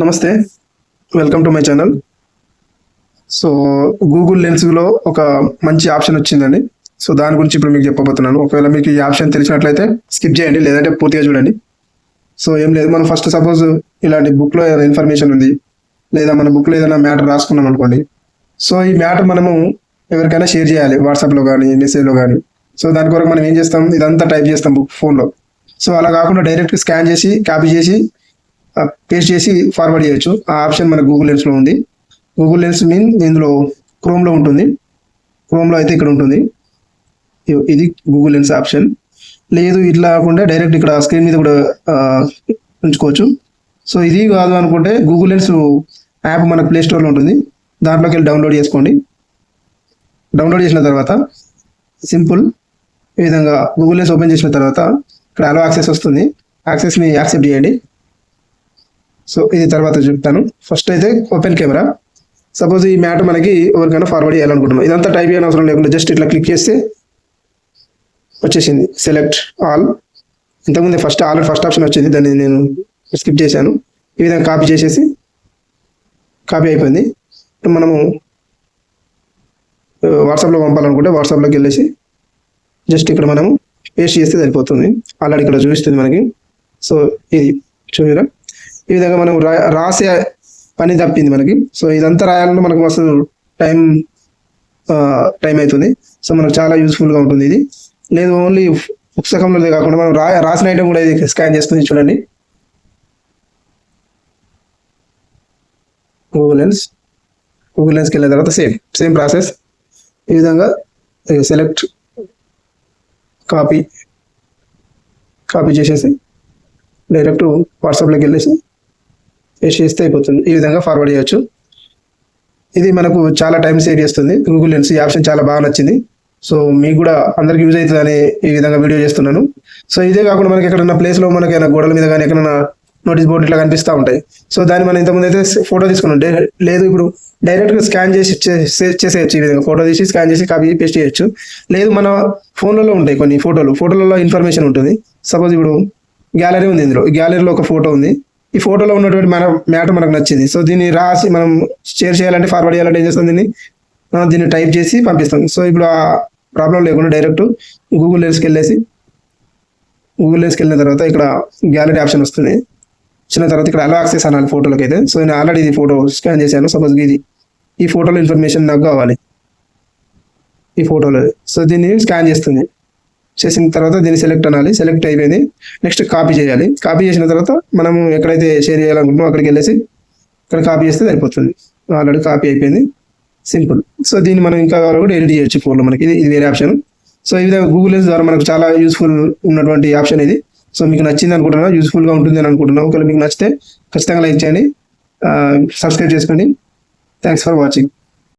నమస్తే. Welcome to my channel so Google లెన్స్లో ఒక మంచి ఆప్షన్ వచ్చిందండి. సో దాని గురించి ఇప్పుడు మీకు చెప్పబోతున్నాను. ఒకవేళ మీకు ఈ ఆప్షన్ తెలిసినట్లయితే స్కిప్ చేయండి లేదంటే పూర్తిగా చూడండి. సో ఏం లేదు. మనం ఫస్ట్ సపోజ్ ఇలాంటి బుక్లో ఏదైనా ఇన్ఫర్మేషన్ ఉంది లేదా మన బుక్లో ఏదైనా మ్యాటర్ రాసుకున్నాం అనుకోండి. సో ఈ మ్యాటర్ మనము ఎవరికైనా షేర్ చేయాలి. వాట్సాప్లో కానీ మెసేజ్లో కానీ సో దాని కొరకు మనం ఏం చేస్తాం? ఇదంతా టైప్ చేస్తాం బుక్ ఫోన్లో సో అలా కాకుండా డైరెక్ట్ స్కాన్ చేసి కాపీ చేసి పేస్ట్ చేసి ఫార్వర్డ్ చేయొచ్చు. ఆ ఆప్షన్ మన గూగుల్ లెన్స్లో ఉంది. గూగుల్ లెన్స్ మీన్ ఇందులో క్రోమ్లో ఉంటుంది. క్రోమ్లో అయితే ఇక్కడ ఉంటుంది. ఇది గూగుల్ లెన్స్ ఆప్షన్ లేదు ఇట్లా కాకుండా డైరెక్ట్ ఇక్కడ స్క్రీన్ మీద కూడా ఉంచుకోవచ్చు. సో ఇది కాదు అనుకుంటే గూగుల్ లెన్స్ యాప్ మనకు ప్లే స్టోర్లో ఉంటుంది. దాంట్లోకి వెళ్ళి డౌన్లోడ్ చేసుకోండి. డౌన్లోడ్ చేసిన తర్వాత సింపుల్ ఈ విధంగా గూగుల్ లెన్స్ ఓపెన్ చేసిన తర్వాత ఇక్కడ అలో యాక్సెస్ వస్తుంది. యాక్సెస్ని యాక్సెప్ట్ చేయండి. సో ఇది తర్వాత చెప్తాను. ఫస్ట్ అయితే ఓపెన్ కెమెరా సపోజ్ ఈ మ్యాటర్ మనకి ఎవరికైనా ఫార్వర్డ్ చేయాలనుకుంటున్నాం. ఇదంతా టైప్ చేయని అవసరం లేకుండా జస్ట్ ఇట్లా క్లిక్ చేస్తే వచ్చేసింది. సెలెక్ట్ ఆల్ ఇంతకుముందు ఫస్ట్ ఆల్రెడీ ఫస్ట్ ఆప్షన్ వచ్చింది. దాన్ని నేను స్కిప్ చేశాను. ఈ విధంగా కాపీ చేసేసి కాపీ అయిపోయింది. ఇప్పుడు మనము వాట్సాప్లో పంపాలనుకుంటే వాట్సాప్లోకి వెళ్ళేసి జస్ట్ ఇక్కడ మనము పేస్ట్ చేస్తే సరిపోతుంది. ఆల్రెడీ ఇక్కడ చూపిస్తుంది మనకి. సో ఇది చూడరా ఈ విధంగా మనం రాసే పని తప్పింది మనకి. సో ఇదంతా రాయాలంటే మనకు అసలు టైం టైం అవుతుంది సో మనకు చాలా యూస్ఫుల్గా ఉంటుంది ఇది. లేదు ఓన్లీ పుస్తకంలో కాకుండా మనం రా రాసిన ఐటమ్ కూడా ఇది స్కాన్ చేస్తుంది చూడండి. గూగుల్ లెన్స్ గూగుల్ లెన్స్కి వెళ్ళిన తర్వాత సేమ్ సేమ్ ప్రాసెస్. ఈ విధంగా సెలెక్ట్ కాపీ కాపీ చేసేసి డైరెక్ట్ వాట్సాప్లోకి వెళ్ళేసి పేస్ట్ చేస్తే అయిపోతుంది. ఈ విధంగా ఫార్వర్డ్ చేయొచ్చు. ఇది మనకు చాలా టైం సేవ్ చేస్తుంది. గూగుల్ లెన్స్ ఈ ఆప్షన్ చాలా బాగా నచ్చింది. సో మీకు కూడా అందరికి యూజ్ అవుతుందని ఈ విధంగా వీడియో చేస్తున్నాను. సో ఇదే కాకుండా మనకి ఎక్కడన్నా ప్లేస్లో మనకి ఏమైనా గోడల మీద కానీ ఎక్కడైనా నోటీస్ బోర్డు ఇట్లా కనిపిస్తూ ఉంటాయి. సో దాన్ని మనం ఇంతకుముందు అయితే ఫోటో తీసుకున్నాం. లేదు ఇప్పుడు డైరెక్ట్గా స్కాన్ చేసి చేసేయచ్చు ఈ విధంగా. ఫోటో తీసి స్కాన్ చేసి కాపీ పేస్ట్ చేయొచ్చు. లేదు మన ఫోన్లలో ఉంటాయి కొన్ని ఫోటోలు ఫోటోలలో ఇన్ఫర్మేషన్ ఉంటుంది. సపోజ్ ఇప్పుడు గ్యాలరీ ఉంది ఇందులో. ఈ గ్యాలరీలో ఒక ఫోటో ఉంది. ఈ ఫోటోలో ఉన్నటువంటి మన మ్యాటర్ మనకు నచ్చింది. సో దీన్ని రాసి మనం షేర్ చేయాలంటే ఫార్వర్డ్ చేయాలంటే ఏం చేస్తాం దీన్ని? దీన్ని టైప్ చేసి పంపిస్తాం. సో ఇప్పుడు ఆ ప్రాబ్లం లేకుండా డైరెక్ట్ గూగుల్ లెన్స్కి వెళ్ళేసి గూగుల్ లెన్స్కి వెళ్ళిన తర్వాత ఇక్కడ గ్యాలరీ ఆప్షన్ వస్తుంది. వచ్చిన తర్వాత ఇక్కడ అలా యాక్సెస్ అనాలి ఫోటోలకి అయితే. సో నేను ఆల్రెడీ ఇది ఫోటో స్కాన్ చేశాను. సపోజ్ ఇది ఈ ఫోటోలో ఇన్ఫర్మేషన్ నాకు కావాలి. ఈ ఫోటోలో సో దీన్ని స్కాన్ చేస్తుంది. చేసిన తర్వాత దీన్ని సెలెక్ట్ అనాలి. సెలెక్ట్ అయిపోయింది. నెక్స్ట్ కాపీ చేయాలి. కాపీ చేసిన తర్వాత మనము ఎక్కడైతే షేర్ చేయాలనుకుంటున్నామో అక్కడికి వెళ్ళేసి ఇక్కడ కాపీ చేస్తే సరిపోతుంది. ఆల్రెడీ కాపీ అయిపోయింది. సింపుల్ సో దీన్ని మనం ఇంకా కావాలి కూడా ఎడిట్ చేయొచ్చు ఫోన్లో మనకి. ఇది ఇది వేరే ఆప్షన్ సో ఈ విధంగా గూగుల్ లెన్స్ ద్వారా మనకు చాలా యూస్ఫుల్ ఉన్నటువంటి ఆప్షన్ ఇది. సో మీకు నచ్చింది అనుకుంటున్నా యూస్ఫుల్గా ఉంటుంది అని అనుకుంటున్నాను. ఒకవేళ మీకు నచ్చితే ఖచ్చితంగా లైక్ చేయండి. సబ్స్క్రైబ్ చేసుకోండి. Thanks for watching